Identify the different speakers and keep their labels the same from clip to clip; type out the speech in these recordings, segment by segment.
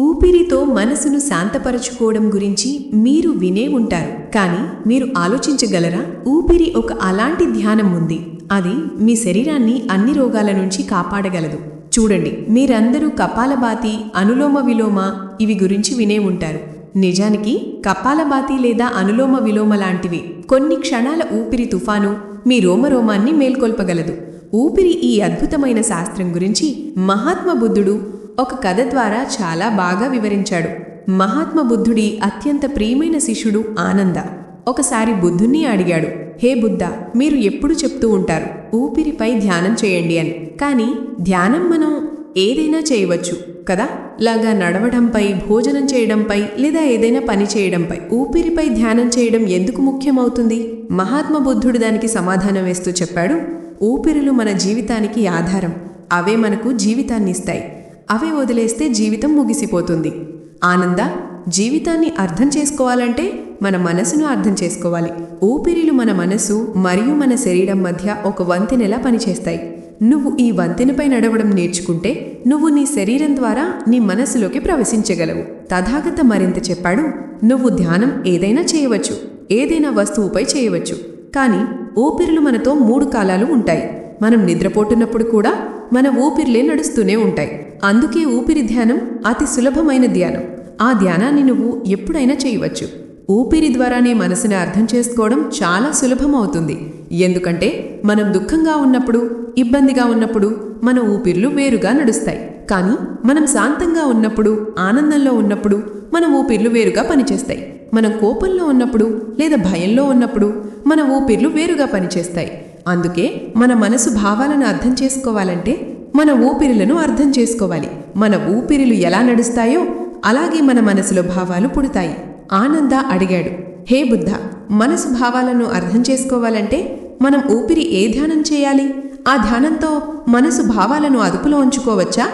Speaker 1: ఊపిరితో మనసును శాంతపరచుకోవడం గురించి మీరు వినే ఉంటారు. కానీ మీరు ఆలోచించగలరా? ఊపిరి ఒక అలాంటి ధ్యానం ఉంది. అది మీ శరీరాన్ని అన్ని రోగాల నుంచి కాపాడగలదు. చూడండి మీరందరూ కపాలభాతి అనులోమ విలోమ ఇవి గురించి వినే ఉంటారు. నిజానికి కపాలభాతి లేదా అనులోమ విలోమ లాంటివి కొన్ని క్షణాల ఊపిరి తుఫాను మీ రోమరోమాన్ని మేల్కొల్పగలదు. ఊపిరి ఈ అద్భుతమైన శాస్త్రం గురించి మహాత్మ బుద్ధుడు ఒక కథ ద్వారా చాలా బాగా వివరించాడు. మహాత్మ బుద్ధుడి అత్యంత ప్రియమైన శిష్యుడు ఆనంద. ఒకసారి బుద్ధుణ్ణి అడిగాడు హే బుద్ధ మీరు ఎప్పుడు చెప్తూ ఉంటారు? ఊపిరిపై ధ్యానం చేయండి అని. కానీ ధ్యానం మనం ఏదైనా చేయవచ్చు కదా? లాగా నడవడంపై భోజనం చేయడంపై లేదా ఏదైనా పని చేయడంపై. ఊపిరిపై ధ్యానం చేయడం ఎందుకు ముఖ్యమవుతుంది? మహాత్మ బుద్ధుడు దానికి సమాధానం వేస్తూ చెప్పాడు ఊపిరులు మన జీవితానికి ఆధారం. అవే మనకు జీవితాన్ని ఇస్తాయి అవే వదిలేస్తే జీవితం ముగిసిపోతుంది. ఆనంద జీవితాన్ని అర్థం చేసుకోవాలంటే మన మనసును అర్థం చేసుకోవాలి. ఊపిరిలు మన మనసు మరియు మన శరీరం మధ్య ఒక వంతెనలా పనిచేస్తాయి. నువ్వు ఈ వంతెనపై నడవడం నేర్చుకుంటే నువ్వు నీ శరీరం ద్వారా నీ మనసులోకి ప్రవేశించగలవు. తథాగత మరింత చెప్పాడు నువ్వు ధ్యానం ఏదైనా చేయవచ్చు ఏదైనా వస్తువుపై చేయవచ్చు. కానీ ఊపిరులు మనతో మూడు కాలాలు ఉంటాయి. మనం నిద్రపోతున్నప్పుడు కూడా మన ఊపిర్లే నడుస్తూనే ఉంటాయి. అందుకే ఊపిరి ధ్యానం అతి సులభమైన ధ్యానం. ఆ ధ్యానాన్ని నువ్వు ఎప్పుడైనా చేయవచ్చు. ఊపిరి ద్వారానే మనసుని అర్థం చేసుకోవడం చాలా సులభం అవుతుంది ఎందుకంటే మనం దుఃఖంగా ఉన్నప్పుడు ఇబ్బందిగా ఉన్నప్పుడు మన ఊపిర్లు వేరుగా నడుస్తాయి. కానీ మనం శాంతంగా ఉన్నప్పుడు ఆనందంలో ఉన్నప్పుడు మన ఊపిర్లు వేరుగా పనిచేస్తాయి. మనం కోపంలో ఉన్నప్పుడు లేదా భయంలో ఉన్నప్పుడు మన ఊపిర్లు వేరుగా పనిచేస్తాయి. అందుకే మన మనసు భావాలను అర్థం చేసుకోవాలంటే మన ఊపిరులను అర్థం చేసుకోవాలి. మన ఊపిరిలు ఎలా నడుస్తాయో అలాగే మన మనసులో భావాలు పుడతాయి. ఆనంద అడిగాడు. హే బుద్ధ మనసు భావాలను అర్థం చేసుకోవాలంటే మనం ఊపిరి ఏ ధ్యానం చేయాలి? ఆ ధ్యానంతో మనసు భావాలను అదుపులో ఉంచుకోవచ్చా?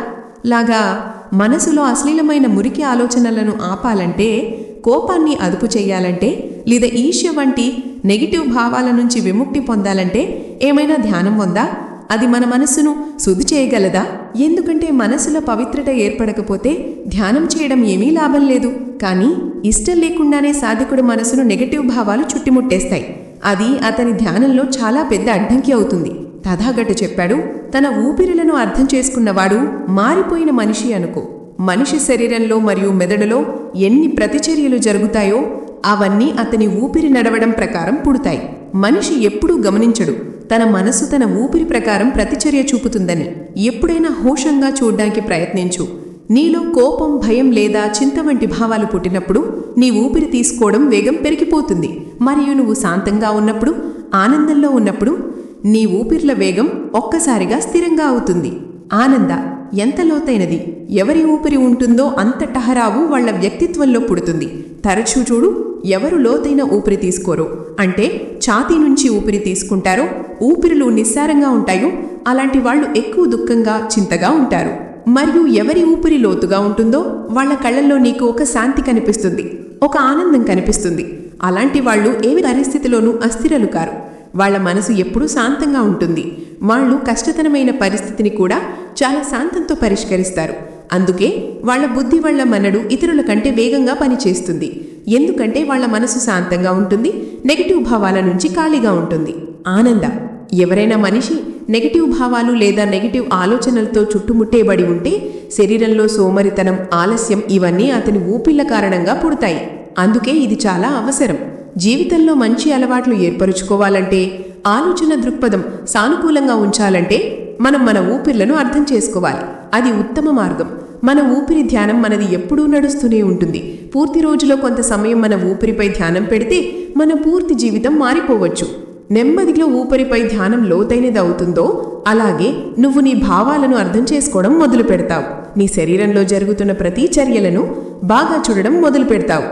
Speaker 1: లాగా మనసులో అశ్లీలమైన మురికి ఆలోచనలను ఆపాలంటే కోపాన్ని అదుపు చేయాలంటే లేదా ఈర్ష్య వంటి నెగిటివ్ భావాల నుంచి విముక్తి పొందాలంటే ఏమైనా ధ్యానం ఉందా? అది మన మనసును శుద్ధి చేయగలదా? ఎందుకంటే మనసులో పవిత్రత ఏర్పడకపోతే ధ్యానం చేయడం ఏమీ లాభం లేదు. కానీ ఇష్టం లేకుండానే సాధకుడు మనసును నెగటివ్ భావాలు చుట్టుముట్టేస్తాయి. అది అతని ధ్యానంలో చాలా పెద్ద అడ్డంకి అవుతుంది. తథాగట చెప్పాడు తన ఊపిరులను అర్థం చేసుకున్నవాడు మారిపోయిన మనిషి అనుకో. మనిషి శరీరంలో మరియు మెదడులో ఎన్ని ప్రతిచర్యలు జరుగుతాయో అవన్నీ అతని ఊపిరి నడవడం ప్రకారం పుడతాయి. మనిషి ఎప్పుడూ గమనించడు. తన మనసు తన ఊపిరి ప్రకారం ప్రతిచర్య చూపుతుందని. ఎప్పుడైనా హోషంగా చూడ్డానికి ప్రయత్నించు. నీలో కోపం భయం లేదా చింత వంటి భావాలు పుట్టినప్పుడు నీ ఊపిరి తీసుకోవడం వేగం పెరిగిపోతుంది. మరియు నువ్వు శాంతంగా ఉన్నప్పుడు ఆనందంలో ఉన్నప్పుడు నీ ఊపిర్ల వేగం ఒక్కసారిగా స్థిరంగా అవుతుంది. ఆనంద ఎంత లోతైనది. ఎవరి ఊపిరి ఉంటుందో అంత టహరావు వాళ్ళ వ్యక్తిత్వంలో పుడుతుంది. తరచూ చూడు ఎవరు లోతైన ఊపిరి తీసుకోరు. అంటే ఛాతీ నుంచి ఊపిరి తీసుకుంటారో ఊపిరిలు నిస్సారంగా ఉంటాయో అలాంటి వాళ్ళు ఎక్కువ దుఃఖంగా చింతగా ఉంటారు. మరియు ఎవరి ఊపిరి లోతుగా ఉంటుందో వాళ్ళ కళ్ళల్లో నీకు ఒక శాంతి కనిపిస్తుంది ఒక ఆనందం కనిపిస్తుంది. అలాంటి వాళ్ళు ఏమి పరిస్థితిలోనూ అస్థిరలు కారు వాళ్ళ మనసు ఎప్పుడూ శాంతంగా ఉంటుంది. వాళ్ళు కష్టతరమైన పరిస్థితిని కూడా చాలా శాంతంతో పరిష్కరిస్తారు. అందుకే వాళ్ళ బుద్ధి వాళ్ళ మనడు ఇతరుల కంటే వేగంగా పనిచేస్తుంది. ఎందుకంటే వాళ్ళ మనసు శాంతంగా ఉంటుంది నెగిటివ్ భావాల నుంచి ఖాళీగా ఉంటుంది. ఆనంద ఎవరైనా మనిషి నెగిటివ్ భావాలు లేదా నెగిటివ్ ఆలోచనలతో చుట్టుముట్టేబడి ఉంటే శరీరంలో సోమరితనం ఆలస్యం ఇవన్నీ అతని ఊపిళ్ళ కారణంగా పుడతాయి. అందుకే ఇది చాలా అవసరం. జీవితంలో మంచి అలవాట్లు ఏర్పరుచుకోవాలంటే ఆలోచన దృక్పథం సానుకూలంగా ఉంచాలంటే మనం మన ఊపిర్లను అర్థం చేసుకోవాలి. అది ఉత్తమ మార్గం. మన ఊపిరి ధ్యానం మనది ఎప్పుడూ నడుస్తూనే ఉంటుంది. పూర్తి రోజులో కొంత సమయం మన ఊపిరిపై ధ్యానం పెడితే మన పూర్తి జీవితం మారిపోవచ్చు. నెమ్మదిగా ఊపిరిపై ధ్యానం లోతైనది అవుతుందో అలాగే నువ్వు నీ భావాలను అర్థం చేసుకోవడం మొదలు పెడతావు. నీ శరీరంలో జరుగుతున్న ప్రతి చర్యలను బాగా చూడడం మొదలు పెడతావు.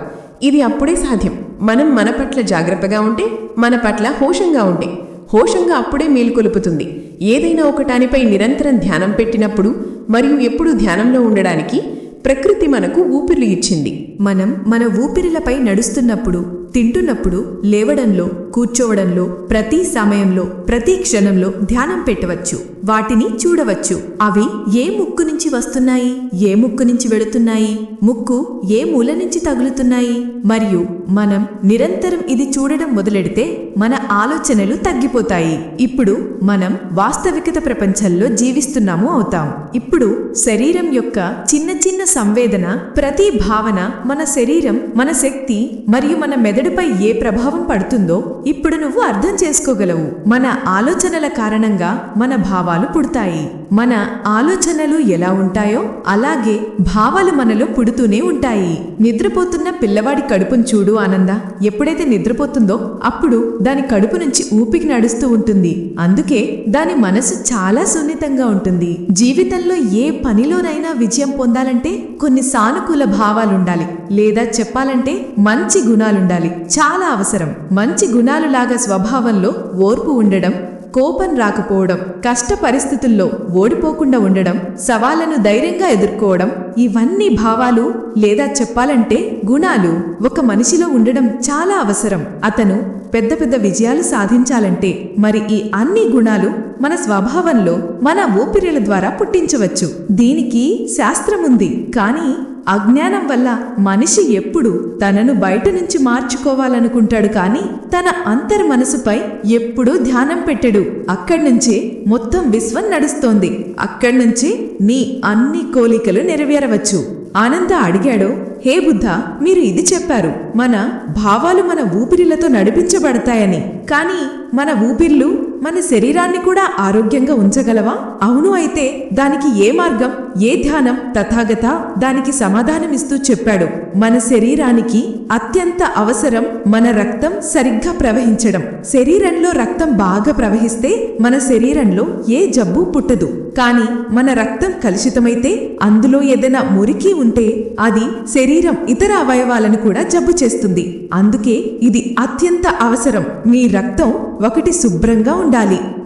Speaker 1: ఇది అప్పుడే సాధ్యం. మనం మన పట్ల జాగ్రత్తగా ఉంటే మన పట్ల హోషంగా ఉంటే. హోషంగా అప్పుడే మేలుకొలుపుతుంది ఏదైనా ఒకటానిపై నిరంతరం ధ్యానం పెట్టినప్పుడు మరియు ఎప్పుడు ధ్యానంలో ఉండడానికి ప్రకృతి మనకు ఊపిర్లు ఇచ్చింది మనం మన ఊపిరిలపై నడుస్తున్నప్పుడు తింటున్నప్పుడు లేవడంలో కూర్చోవడంలో ప్రతి సమయంలో ప్రతి క్షణంలో ధ్యానం పెట్టవచ్చు. వాటిని చూడవచ్చు. అవి ఏ ముక్కు నుంచి వస్తున్నాయి? ఏ ముక్కు నుంచి వెళుతున్నాయి? ముక్కు ఏ మూల నుంచి తగులుతున్నాయి? మరియు మనం నిరంతరం ఇది చూడడం మొదలెడితే మన ఆలోచనలు తగ్గిపోతాయి. ఇప్పుడు మనం వాస్తవికత ప్రపంచంలో జీవిస్తున్నాము అవుతాం. ఇప్పుడు శరీరం యొక్క చిన్న చిన్న సంవేదన ప్రతి భావన మన శరీరం మన శక్తి మరియు మన మెదడు మెదడుపై ఏ ప్రభావం పడుతుందో ఇప్పుడు నువ్వు అర్థం చేసుకోగలవు. మన ఆలోచనల కారణంగా మన భావాలు పుడతాయి. మన ఆలోచనలు ఎలా ఉంటాయో అలాగే భావాలు మనలో పుడుతూనే ఉంటాయి. నిద్రపోతున్న పిల్లవాడి కడుపును చూడు ఆనంద. ఎప్పుడైతే నిద్రపోతుందో అప్పుడు దాని కడుపు నుంచి ఊపికి నడుస్తూ ఉంటుంది. అందుకే దాని మనసు చాలా సున్నితంగా ఉంటుంది. జీవితంలో ఏ పనిలోనైనా విజయం పొందాలంటే కొన్ని సానుకూల భావాలుండాలి. లేదా చెప్పాలంటే మంచి గుణాలుండాలి. చాలా అవసరం. మంచి గుణాలు లాగా స్వభావంలో ఓర్పు ఉండడం కోపం రాకపోవడం కష్ట పరిస్థితుల్లో ఓడిపోకుండా ఉండడం సవాళ్ళను ధైర్యంగా ఎదుర్కోవడం ఇవన్నీ భావాలు లేదా చెప్పాలంటే గుణాలు ఒక మనిషిలో ఉండడం చాలా అవసరం. అతను పెద్ద పెద్ద విజయాలు సాధించాలంటే మరి ఈ అన్ని గుణాలు మన స్వభావంలో మన ఊపిరిల ద్వారా పుట్టించవచ్చు. దీనికి శాస్త్రముంది. కానీ అజ్ఞానం వల్ల మనిషి ఎప్పుడు తనను బయట నుంచి మార్చుకోవాలనుకుంటాడు కానీ తన అంతర్ మనసుపై ఎప్పుడూ ధ్యానం పెట్టడు. అక్కడ్నుంచే మొత్తం విశ్వం నడుస్తోంది. అక్కడినుంచి నీ అన్ని కోలికలు నెరవేరవచ్చు. ఆనంద అడిగాడు హే బుద్ధ మీరు ఇది చెప్పారు. మన భావాలు మన ఊపిరిలతో నడిపించబడతాయని. కానీ మన ఊపిర్లు మన శరీరాన్ని కూడా ఆరోగ్యంగా ఉంచగలవా? అవును అయితే దానికి ఏ మార్గం ఏ ధ్యానం తథాగత దానికి సమాధానమిస్తూ చెప్పాడు. మన శరీరానికి అత్యంత అవసరం మన రక్తం సరిగ్గా ప్రవహించడం. శరీరంలో రక్తం బాగా ప్రవహిస్తే మన శరీరంలో ఏ జబ్బు పుట్టదు. కానీ మన రక్తం కలుషితమైతే అందులో ఏదైనా మురికి ఉంటే అది శరీరం ఇతర అవయవాలను కూడా జబ్బు చేస్తుంది. అందుకే ఇది అత్యంత అవసరం. మీ రక్తం ఒకటి శుభ్రంగా ఉండాలి.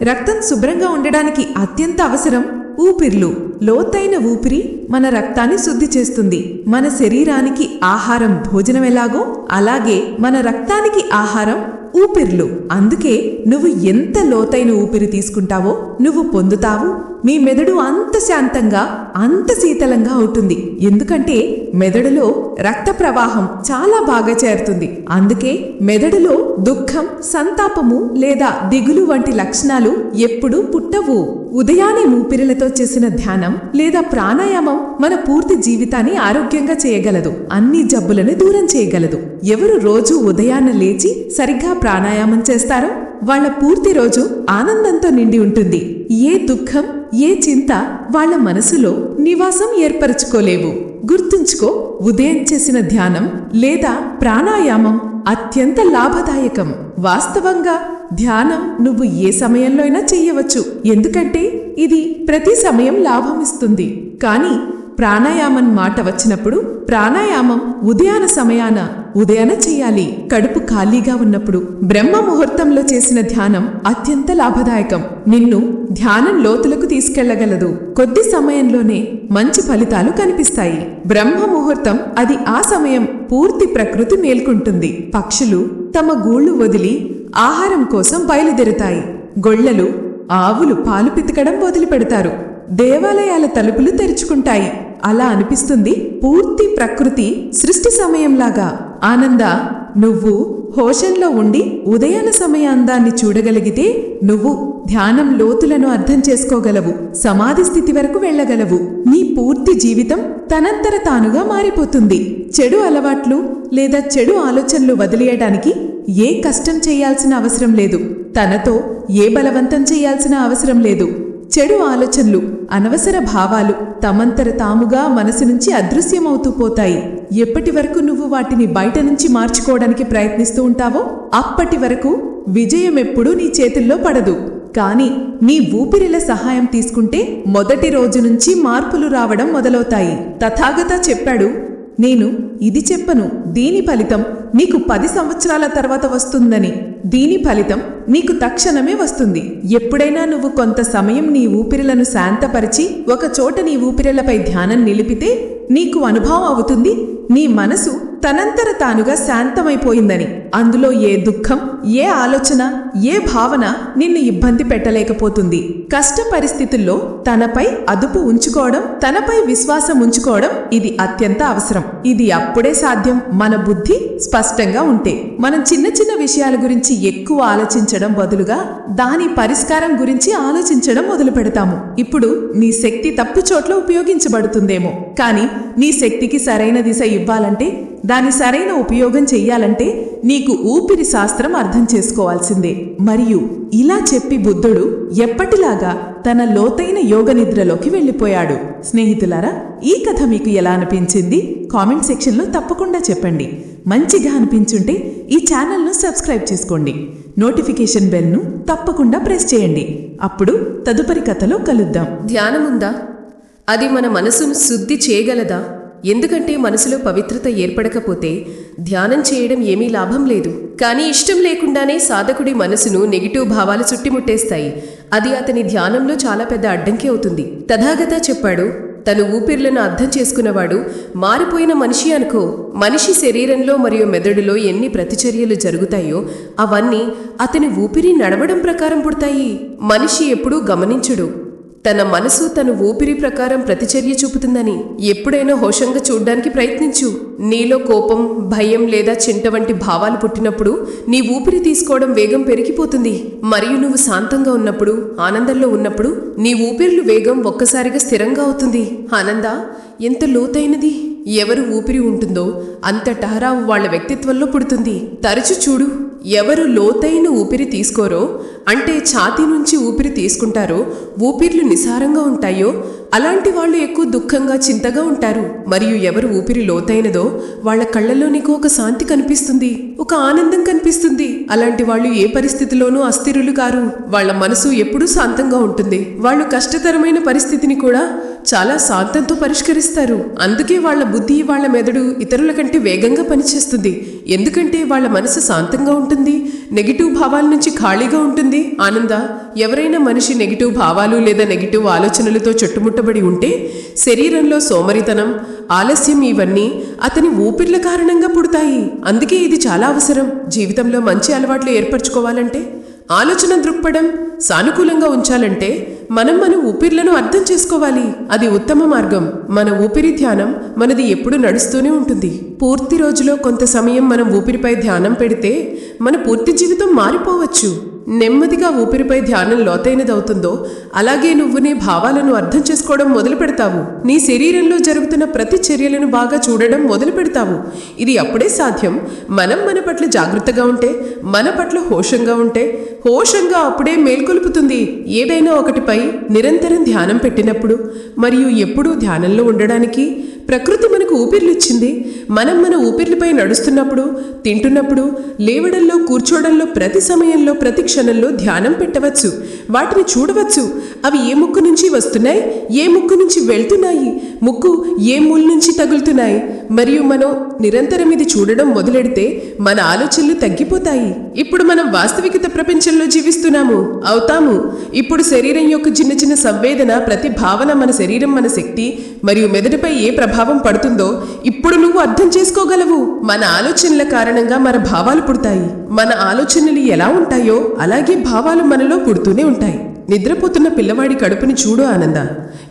Speaker 1: రక్తం శుభ్రంగా ఉండడానికి అత్యంత అవసరం ఊపిర్లు లోతైన ఊపిరి మన రక్తాన్ని శుద్ధి చేస్తుంది. మన శరీరానికి ఆహారం భోజనం ఎలాగో అలాగే మన రక్తానికి ఆహారం ఊపిర్లు. అందుకే నువ్వు ఎంత లోతైన ఊపిరి తీసుకుంటావో నువ్వు పొందుతావు. మీ మెదడు అంత శాంతంగా అంత శీతలంగా అవుతుంది ఎందుకంటే మెదడులో రక్త ప్రవాహం చాలా బాగా చేరుతుంది. అందుకే మెదడులో దుఃఖం సంతాపము లేదా దిగులు వంటి లక్షణాలు ఎప్పుడూ పుట్టవు. ఉదయాన్నే ఊపిరిలతో చేసిన ధ్యానం లేదా ప్రాణాయామం మన పూర్తి జీవితాన్ని ఆరోగ్యంగా చేయగలదు. అన్ని జబ్బులను దూరం చేయగలదు. ఎవరు రోజు ఉదయాన్న లేచి సరిగ్గా ప్రాణాయామం చేస్తారో వాళ్ళ పూర్తి రోజు ఆనందంతో నిండి ఉంటుంది. ఏ దుఃఖం ఏ చింత వాళ్ళ మనసులో నివాసం ఏర్పరచుకోలేవు. గుర్తుంచుకో ఉదయం చేసిన ధ్యానం లేదా ప్రాణాయామం అత్యంత లాభదాయకం. వాస్తవంగా ధ్యానం నువ్వు ఏ సమయంలో అయినా చెయ్యవచ్చు. ఎందుకంటే ఇది ప్రతి సమయం లాభం ఇస్తుంది. కానీ ప్రాణాయామం మాట వచ్చినప్పుడు ప్రాణాయామం ఉదయాన సమయాన ఉదయాన చేయాలి. కడుపు ఖాళీగా ఉన్నప్పుడు బ్రహ్మ ముహూర్తంలో చేసిన ధ్యానం అత్యంత లాభదాయకం. నిన్ను ధ్యానం లోతులకు తీసుకెళ్ళగలదు. కొద్ది సమయంలోనే మంచి ఫలితాలు కనిపిస్తాయి. బ్రహ్మ ముహూర్తం అది ఆ సమయం పూర్తి ప్రకృతి మేల్కొంటుంది. పక్షులు తమ గూళ్ళు వదిలి ఆహారం కోసం బయలుదేరుతాయి. గొళ్ళలు ఆవులు పాలు పితకడం వదిలిపెడతారు. దేవాలయాల తలుపులు తెరుచుకుంటాయి. అలా అనిపిస్తుంది. పూర్తి ప్రకృతి సృష్టి సమయంలాగా. ఆనంద నువ్వు హోషంలో ఉండి ఉదయాన సమయ అందాన్ని చూడగలిగితే నువ్వు ధ్యానం లోతులను అర్థం చేసుకోగలవు. సమాధి స్థితి వరకు వెళ్ళగలవు. నీ పూర్తి జీవితం తనంతర తానుగా మారిపోతుంది. చెడు అలవాట్లు లేదా చెడు ఆలోచనలు వదిలేయడానికి ఏ కష్టం చేయాల్సిన అవసరం లేదు. తనతో ఏ బలవంతం చేయాల్సిన అవసరం లేదు. చెడు ఆలోచనలు అనవసర భావాలు తమంతర తాముగా మనసు నుంచి అదృశ్యమవుతూ పోతాయి. ఎప్పటి వరకు నువ్వు వాటిని బయట నుంచి మార్చుకోవడానికి ప్రయత్నిస్తూ ఉంటావో అప్పటి వరకు విజయం ఎప్పుడూ నీ చేతుల్లో పడదు. కానీ నీ ఊపిరిల సహాయం తీసుకుంటే మొదటి రోజు నుంచి మార్పులు రావడం మొదలవుతాయి. తథాగత చెప్పాడు నేను ఇది చెప్పను దీని ఫలితం మీకు పది సంవత్సరాల తర్వాత వస్తుందని. దీని ఫలితం నీకు తక్షణమే వస్తుంది. ఎప్పుడైనా నువ్వు కొంత సమయం నీ ఊపిరిలను శాంతపరిచి ఒక చోట నీ ఊపిరిలపై ధ్యానం నిలిపితే నీకు అనుభవం అవుతుంది నీ మనసు
Speaker 2: తనంతర తానుగా శాంతమైపోయిందని. అందులో ఏ దుఃఖం ఏ ఆలోచన ఏ భావన నిన్ను ఇబ్బంది పెట్టలేకపోతుంది. కష్ట పరిస్థితుల్లో తనపై అదుపు ఉంచుకోవడం తనపై విశ్వాసం ఉంచుకోవడం ఇది అత్యంత అవసరం. ఇది అప్పుడే సాధ్యం. మన బుద్ధి స్పష్టంగా ఉంటే. మనం చిన్న చిన్న విషయాల గురించి ఎక్కువ ఆలోచించడం బదులుగా దాని పరిష్కారం గురించి ఆలోచించడం మొదలు పెడతాము. ఇప్పుడు నీ శక్తి తప్పు చోట్ల ఉపయోగించబడుతుందేమో. కానీ నీ శక్తికి సరైన దిశ ఇవ్వాలంటే దాని సరైన ఉపయోగం చెయ్యాలంటే నీకు ఊపిరి శాస్త్రం అర్థం చేసుకోవాల్సిందే. మరియు ఇలా చెప్పి బుద్ధుడు ఎప్పటిలాగా తన లోతైన యోగ నిద్రలోకి వెళ్ళిపోయాడు. స్నేహితులారా ఈ కథ మీకు ఎలా అనిపించింది? కామెంట్ సెక్షన్లో తప్పకుండా చెప్పండి. మంచిగా అనిపించుంటే ఈ ఛానల్ను సబ్స్క్రైబ్ చేసుకోండి. నోటిఫికేషన్ బెల్ను తప్పకుండా ప్రెస్ చేయండి. అప్పుడు తదుపరి కథలో కలుద్దాం.
Speaker 1: ధ్యానముందా? అది మన మనసును శుద్ధి చేయగలదా? ఎందుకంటే మనసులో పవిత్రత ఏర్పడకపోతే ధ్యానం చేయడం ఏమీ లాభం లేదు. కానీ ఇష్టం లేకుండానే సాధకుడి మనసును నెగిటివ్ భావాలు చుట్టిముట్టేస్తాయి. అది అతని ధ్యానంలో చాలా పెద్ద అడ్డంకి అవుతుంది. తథాగత చెప్పాడు తను ఊపిర్లను అర్థం చేసుకున్నవాడు మారిపోయిన మనిషి అనుకో. మనిషి శరీరంలో మరియు మెదడులో ఎన్ని ప్రతిచర్యలు జరుగుతాయో అవన్నీ అతని ఊపిరి నడవడం ప్రకారం పుడతాయి. మనిషి ఎప్పుడూ గమనించుడు. తన మనసు తన ఊపిరి ప్రకారం ప్రతిచర్య చూపుతుందని ఎప్పుడైనా హోషంగా చూడ్డానికి ప్రయత్నించు. నీలో కోపం భయం లేదా చింట వంటి భావాలు పుట్టినప్పుడు నీ ఊపిరి తీసుకోవడం వేగం పెరిగిపోతుంది. మరియు నువ్వు శాంతంగా ఉన్నప్పుడు ఆనందంలో ఉన్నప్పుడు నీ ఊపిరిలు వేగం ఒక్కసారిగా స్థిరంగా అవుతుంది. ఆనంద ఎంత లోతైనది? ఎవరు ఊపిరి ఉంటుందో అంత టహరావు వాళ్ళ వ్యక్తిత్వంలో పుడుతుంది. తరచు చూడు. ఎవరు లోతైన ఊపిరి తీసుకోరో అంటే ఛాతీ నుంచి ఊపిరి తీసుకుంటారో ఊపిర్లు నిసారంగా ఉంటాయో అలాంటి వాళ్ళు ఎక్కువ దుఃఖంగా చింతగా ఉంటారు. మరియు ఎవరు ఊపిరి లోతైనదో వాళ్ళ కళ్ళల్లో నీకు ఒక శాంతి కనిపిస్తుంది ఒక ఆనందం కనిపిస్తుంది. అలాంటి వాళ్ళు ఏ పరిస్థితిలోనూ అస్థిరులు కారు. వాళ్ళ మనసు ఎప్పుడూ శాంతంగా ఉంటుంది. వాళ్ళు కష్టతరమైన పరిస్థితిని కూడా చాలా శాంతంతో పరిష్కరిస్తారు. అందుకే వాళ్ళ బుద్ధి వాళ్ళ మెదడు ఇతరుల కంటే వేగంగా పనిచేస్తుంది. ఎందుకంటే వాళ్ళ మనసు శాంతంగా ఉంటుంది నెగిటివ్ భావాల నుంచి ఖాళీగా ఉంటుంది. ఆనంద ఎవరైనా మనిషి నెగిటివ్ భావాలు లేదా నెగిటివ్ ఆలోచనలతో చుట్టుముట్టబడి ఉంటే శరీరంలో సోమరితనం ఆలస్యం ఇవన్నీ అతని ఊపిర్ల కారణంగా పుడతాయి. అందుకే ఇది చాలా అవసరం. జీవితంలో మంచి అలవాట్లు ఏర్పరచుకోవాలంటే ఆలోచన దృక్పథం సానుకూలంగా ఉంచాలంటే మనం మన ఊపిర్లను అర్థం చేసుకోవాలి. అది ఉత్తమ మార్గం. మన ఊపిరి ధ్యానం మనది ఎప్పుడు నడుస్తూనే ఉంటుంది. పూర్తి రోజులో కొంత సమయం మనం ఊపిరిపై ధ్యానం పెడితే మన పూర్తి జీవితం మారిపోవచ్చు. నెమ్మదిగా ఊపిరిపై ధ్యానం లోతైనదవుతుందో అలాగే నువ్వు నీ భావాలను అర్థం చేసుకోవడం మొదలు పెడతావు నీ శరీరంలో జరుగుతున్న ప్రతి చర్యలను బాగా చూడడం మొదలు పెడతావు ఇది అప్పుడే సాధ్యం. మనం మన పట్ల జాగ్రత్తగా ఉంటే మన పట్ల హోషంగా ఉంటే హోషంగా అప్పుడే మేల్కొల్పుతుంది. ఏదైనా ఒకటిపై నిరంతరం ధ్యానం పెట్టినప్పుడు మరియు ఎప్పుడూ ధ్యానంలో ఉండడానికి ప్రకృతి మనకు ఊపిర్లిచ్చింది మనం మన ఊపిర్లపై నడుస్తున్నప్పుడు తింటున్నప్పుడు లేవడంలో కూర్చోవడంలో ప్రతి సమయంలో ప్రతి క్షణంలో ధ్యానం పెట్టవచ్చు. వాటిని చూడవచ్చు. అవి ఏ ముక్కు నుంచి వస్తున్నాయి? ఏ ముక్కు నుంచి వెళ్తున్నాయి? ముక్కు ఏ మూల నుంచి తగులుతున్నాయి? మరియు మనం నిరంతరం ఇది చూడడం మొదలెడితే మన ఆలోచనలు తగ్గిపోతాయి. ఇప్పుడు మనం వాస్తవికత ప్రపంచంలో జీవిస్తున్నాము. అవుతాము. ఇప్పుడు శరీరం యొక్క చిన్న చిన్న సంవేదన ప్రతి భావన మన శరీరం మన శక్తి మరియు మెదడుపై ఏ ప్రభావం పడుతుందో ఇప్పుడు నువ్వు అర్థం చేసుకోగలవు. మన ఆలోచనల కారణంగా మన భావాలు పుడతాయి. మన ఆలోచనలు ఎలా ఉంటాయో అలాగే భావాలు మనలో పుడుతూనే ఉంటాయి. నిద్రపోతున్న పిల్లవాడి కడుపుని చూడు ఆనంద.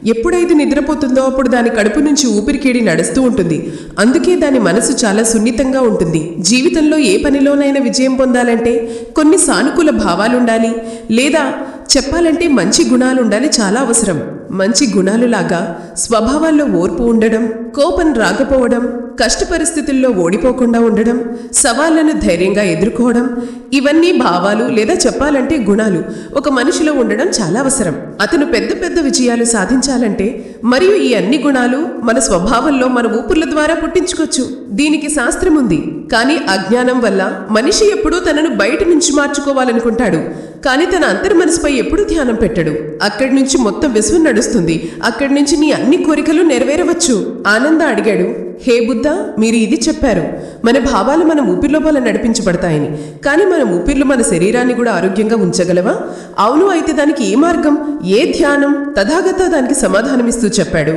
Speaker 1: ఎప్పుడైతే నిద్రపోతుందో అప్పుడు దాని కడుపు నుంచి ఊపిరికేడి నడుస్తూ ఉంటుంది. అందుకే దాని మనసు చాలా సున్నితంగా ఉంటుంది. జీవితంలో ఏ పనిలోనైనా విజయం పొందాలంటే కొన్ని సానుకూల భావాలుండాలి. లేదా చెప్పాలంటే మంచి గుణాలు ఉండాలి చాలా అవసరం. మంచి గుణాలులాగా స్వభావాల్లో ఓర్పు ఉండడం కోపం రాకపోవడం కష్ట పరిస్థితుల్లో ఓడిపోకుండా ఉండడం సవాళ్ళను ధైర్యంగా ఎదుర్కోవడం ఇవన్నీ భావాలు లేదా చెప్పాలంటే గుణాలు ఒక మనిషిలో ఉండడం చాలా అవసరం. అతను పెద్ద పెద్ద విజయాలు సాధించాలంటే మరియు ఈ అన్ని గుణాలు మన స్వభావంలో మన ఊపుర్ల ద్వారా పుట్టించుకోవచ్చు. దీనికి శాస్త్రం ఉంది. కానీ అజ్ఞానం వల్ల మనిషి ఎప్పుడూ తనను బయట నుంచి మార్చుకోవాలనుకుంటాడు. కానీ తన అంతర్ మనసుపై ఎప్పుడు ధ్యానం పెట్టడు. అక్కడి నుంచి మొత్తం విశ్వం నడుస్తుంది. అక్కడి నుంచి నీ అన్ని కోరికలు నెరవేరవచ్చు. ఆనంద
Speaker 3: ఆనంద అడిగాడు హే బుద్ధ మీరు ఇది చెప్పారు. మన భావాలు మన ఊపిరిలోపల నడిపించబడతాయని. కానీ మన ఊపిర్లు మన శరీరాన్ని కూడా ఆరోగ్యంగా ఉంచగలవా? అవును అయితే దానికి ఏ మార్గం? ఏ ధ్యానం? తథాగత దానికి సమాధానమిస్తూ చెప్పాడు.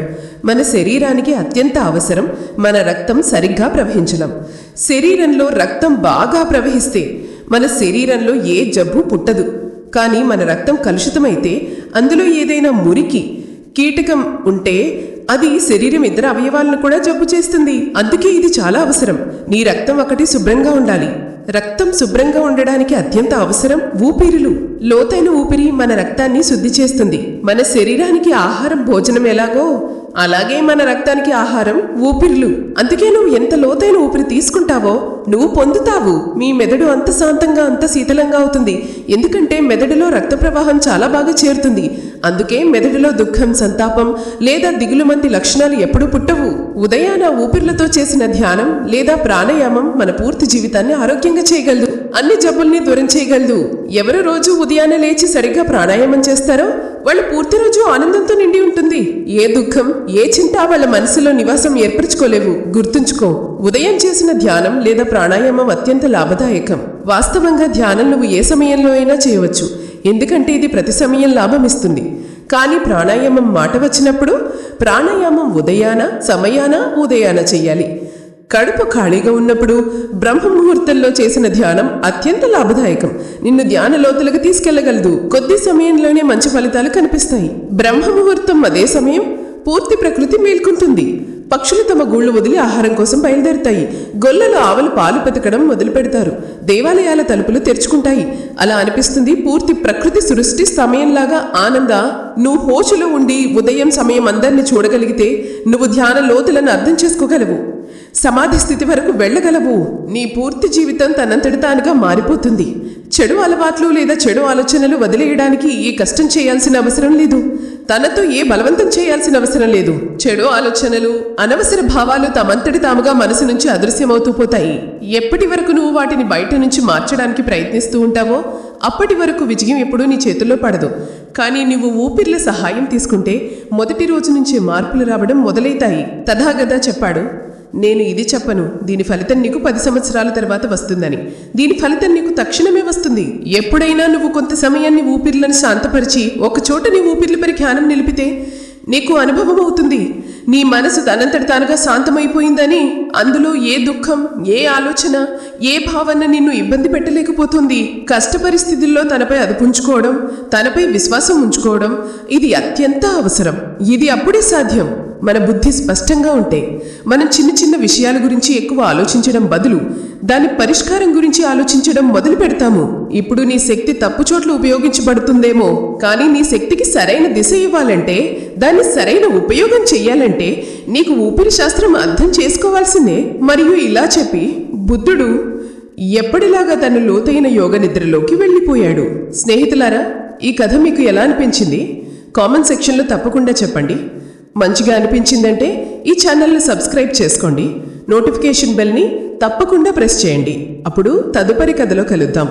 Speaker 3: మన శరీరానికి అత్యంత అవసరం మన రక్తం సరిగ్గా ప్రవహించడం. శరీరంలో రక్తం బాగా ప్రవహిస్తే మన శరీరంలో ఏ జబ్బు పుట్టదు. కానీ మన రక్తం కలుషితమైతే అందులో ఏదైనా మురికి కీటకం ఉంటే అది శరీరం ఇతర అవయవాలను కూడా జబ్బు చేస్తుంది. అందుకే ఇది చాలా అవసరం. నీ రక్తం ఒకటి శుభ్రంగా ఉండాలి. రక్తం శుభ్రంగా ఉండడానికి అత్యంత అవసరం ఊపిరులు. లోతైన ఊపిరి మన రక్తాన్ని శుద్ధి చేస్తుంది. మన శరీరానికి ఆహారం భోజనం ఎలాగో అలాగే మన రక్తానికి ఆహారం ఊపిరులు. అందుకే నువ్వు ఎంత లోతైన ఊపిరి తీసుకుంటావో నువ్వు పొందుతావు. మీ మెదడు అంత శాంతంగా అంత శీతలంగా అవుతుంది. ఎందుకంటే మెదడులో రక్త ప్రవాహం చాలా బాగా చేరుతుంది. అందుకే మెదడులో దుఃఖం సంతాపం లేదా దిగులు మంది లక్షణాలు ఎప్పుడూ పుట్టవు. ఉదయాన ఊపిర్లతో చేసిన ధ్యానం లేదా ప్రాణాయామం మన పూర్తి జీవితాన్ని ఆరోగ్యంగా చేయగలదు. అన్ని జబ్బుల్ని దూరం చేయగలదు. ఎవరు రోజు ఉదయాన్నే లేచి సరిగ్గా ప్రాణాయామం చేస్తారో వాళ్ళు పూర్తి రోజు ఆనందంతో నిండి ఉంటుంది. ఏ దుఃఖం ఏ చింత వాళ్ళ మనసులో నివాసం ఏర్పరచుకోలేవు. గుర్తుంచుకో ఉదయం చేసిన ధ్యానం లేదా ప్రాణాయామం అత్యంత లాభదాయకం. వాస్తవంగా ధ్యానం నువ్వు ఏ సమయంలో అయినా చేయవచ్చు. ఎందుకంటే ఇది ప్రతి సమయం లాభం ఇస్తుంది కానీ ప్రాణాయామం మాట వచ్చినప్పుడు ప్రాణాయామం ఉదయాన సమయాన ఉదయాన చెయ్యాలి కడుపు ఖాళీగా ఉన్నప్పుడు బ్రహ్మ ముహూర్తంలో చేసిన ధ్యానం అత్యంత లాభదాయకం. నిన్ను ధ్యాన లోతులకు తీసుకెళ్ళగలదు. కొద్ది సమయంలోనే మంచి ఫలితాలు కనిపిస్తాయి. బ్రహ్మ ముహూర్తం అదే సమయం పూర్తి ప్రకృతి మేల్కొంటుంది. పక్షులు తమ గూళ్ళు వదిలి ఆహారం కోసం బయలుదేరుతాయి. గొల్లలు ఆవలు పాలు పెతకడం మొదలు పెడతారు. దేవాలయాల తలుపులు తెరుచుకుంటాయి. అలా అనిపిస్తుంది పూర్తి ప్రకృతి సృష్టి సమయంలాగా ఆనంద నువ్వు హోచులో ఉండి ఉదయం సమయం అందరిని చూడగలిగితే నువ్వు ధ్యాన లోతులను అర్థం చేసుకోగలవు. సమాధి స్థితి వరకు వెళ్ళగలవు. నీ పూర్తి జీవితం తనంతటి తానుగా మారిపోతుంది. చెడు అలవాట్లు లేదా చెడు ఆలోచనలు వదిలేయడానికి ఏ కష్టం చేయాల్సిన అవసరం లేదు. తనతో ఏ బలవంతం చేయాల్సిన అవసరం లేదు. చెడు ఆలోచనలు అనవసర భావాలు తమంతటి తాముగా మనసు నుంచి అదృశ్యమవుతూ పోతాయి. ఎప్పటి వరకు నువ్వు వాటిని బయట నుంచి మార్చడానికి ప్రయత్నిస్తూ ఉంటావో అప్పటి వరకు విజయం ఎప్పుడూ నీ చేతుల్లో పడదు. కానీ నువ్వు ఊపిర్ల సహాయం తీసుకుంటే మొదటి రోజు నుంచే మార్పులు రావడం మొదలైతాయి. తథాగత చెప్పాడు నేను ఇది చెప్పను దీని ఫలితం నీకు పది సంవత్సరాల తర్వాత వస్తుందని. దీని ఫలితం నీకు తక్షణమే వస్తుంది. ఎప్పుడైనా నువ్వు కొంత సమయాన్ని ఊపిర్లను శాంతపరిచి ఒక చోట నీ ఊపిర్లపై ధ్యానం నిలిపితే నీకు అనుభవం అవుతుంది. నీ మనసు తనంతటి తానుగా శాంతమైపోయిందని అందులో ఏ దుఃఖం ఏ ఆలోచన ఏ భావన నిన్ను ఇబ్బంది పెట్టలేకపోతుంది. కష్ట పరిస్థితుల్లో తనపై అదుపుంచుకోవడం తనపై విశ్వాసం ఉంచుకోవడం ఇది అత్యంత అవసరం. ఇది అప్పుడే సాధ్యం. మన బుద్ధి స్పష్టంగా ఉంటే మనం చిన్న చిన్న విషయాల గురించి ఎక్కువ ఆలోచించడం బదులు దాని పరిష్కారం గురించి ఆలోచించడం మొదలు పెడతాము. ఇప్పుడు నీ శక్తి తప్పు చోట్ల ఉపయోగించబడుతుందేమో కానీ నీ శక్తికి సరైన దిశ ఇవ్వాలంటే దాన్ని సరైన ఉపయోగం చెయ్యాలంటే నీకు ఊపిరి శాస్త్రం అర్థం చేసుకోవాల్సిందే. మరియు ఇలా చెప్పి బుద్ధుడు ఎప్పటిలాగా తను లోతైన యోగ నిద్రలోకి వెళ్ళిపోయాడు. స్నేహితులారా ఈ కథ మీకు ఎలా అనిపించింది? కామెంట్ సెక్షన్లో తప్పకుండా చెప్పండి. మంచిగా అనిపించిందంటే ఈ ఛానల్ని సబ్స్క్రైబ్ చేసుకోండి. నోటిఫికేషన్ బెల్ని తప్పకుండా ప్రెస్ చేయండి. అప్పుడు తదుపరి కథలో కలుద్దాం.